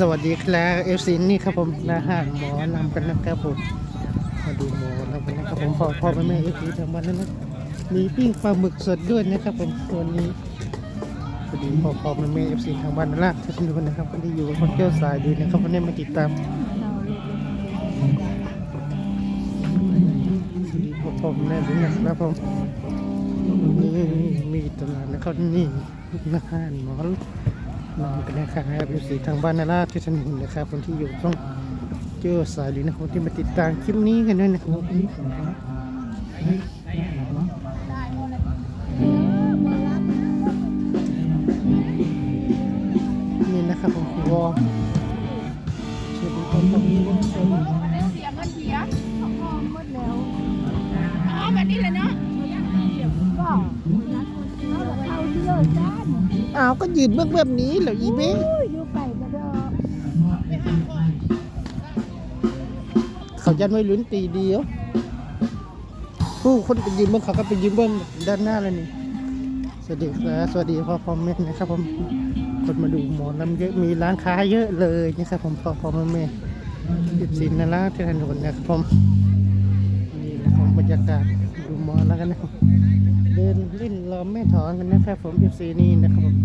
สวัสดีครับเอฟซีนี่ครับผมนะฮะหมอนำกันนะครับผมมาดูหมอนำกันนะครับผมพ่อพ่อแม่แม่เอฟซีทางบ้านนั้นนะมีปิ้งปลาหมึกสดด้วยนะครับผมตัวนี้สวัสดีพ่อพ่อแม่แม่เอฟซีทางบ้านนั่นละทุกคนนะครับวันนี้อยู่กับคนเที่ยวสายดีนะครับวันนี้มาติดตามสวัสดีพ่อพ่อแม่แม่ด้วยนะครับผมนี่มีตลาดนะครับนี่นะฮะหมอน นอนกันนะครับอยู่สีทางบ้านนาราที่ถนนนะครับคนที่อยู่ช่องเจอสายดีนะครับที่มาติดตามคลิปนี้กันด้วยนะครับนี่นะครับผมวอ อ้านอ้าวก็ยืนเบื้องแบบนี้เหรออีเบ้อยู่ไก่กระดอกเขายันไว้ลุ้นตีเดียวผู้คนไปยืนเบื้องเขาก็ไปยืนเบื้องด้านหน้าเลยนี่สวัสดีครับสวัสดีพ่อพ่อแม่นะครับผมคนมาดูหมอลำเยอะมีร้านค้าเยอะเลยนะครับผมพ่อพ่อแม่แม่ติดสินนะล่ะที่ถนนนะครับผมนี่นะครับบรรยากาศดูหมอแล้วกันนะเดินเล่น มแม่ถอนกันนะครับผมเอฟซีนี่นะครับผม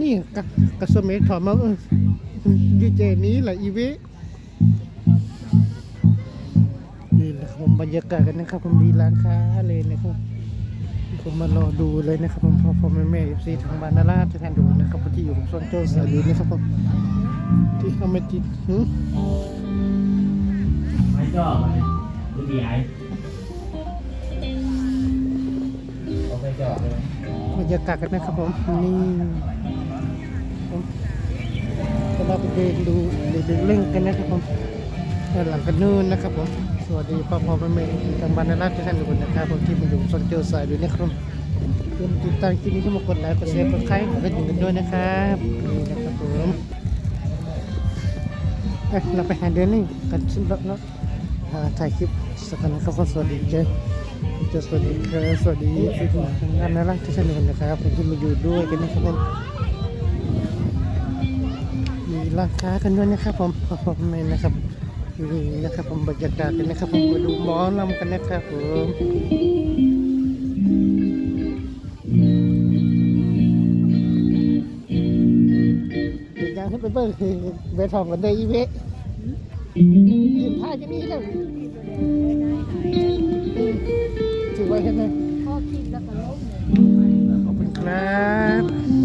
นี่กระกระสมัยถอนมาเออยูเจนี้แหละอีเวนี่แหละครับผมบรรยากาศกันนะครับผมมีร้านค้าเลยนะครับผมมารอดูเลยนะครับผมพ่อพ่อแม่แม่เอฟซีทางบ้านนาราจะแทนดูนะครับที่อยู่โซนโจ้สาลีนะครับผมที่เขาไม่ติดหืมไม่ชอบอะไรดูดีไอ บเลยบรรยากาศกันนะครับผมนี่ผมจะเราไปเดินดูเดินเล่นกันนะครับผมด้านหลังกันนู่นนะครับผมสวัสดีพ่อพ่อแม่แม่ทางบ้านนาราจะแทนดูนะครับผมที่มาอยู่โซนโจ้สาลีนะครับผมเพื่อนติดตามคลิปนี้ก็มากดไลค์กดแชร์กดไลค์กดกระดิ่งกันด้วยนะครับนี่นะครับผมเราไปหาเดินนี่กันชุดรถเนาะถ่ายคลิปสักหนะครับก็สวัสดีเจ้ จะสวัสดีครับสวัสดีที่าทางงานน่ารักที่ชนวนนะครับผมที่มาอยู่ด้วยกันนะครับผมมีร้านค้ากันด้วยนะครับผมขอบคุณนะครับนี่นะครับผมบรรยากาศกันนะครับผมมาดูหมอลำกันนะครับผมอีกอย่างที่ไปเบิ้งเบทองกันได้อีเวะยืนท่าจะนี้เลยถือไว้ เห็นไหมพ่อคิดแล้วก็ล้มขอบคุณครับ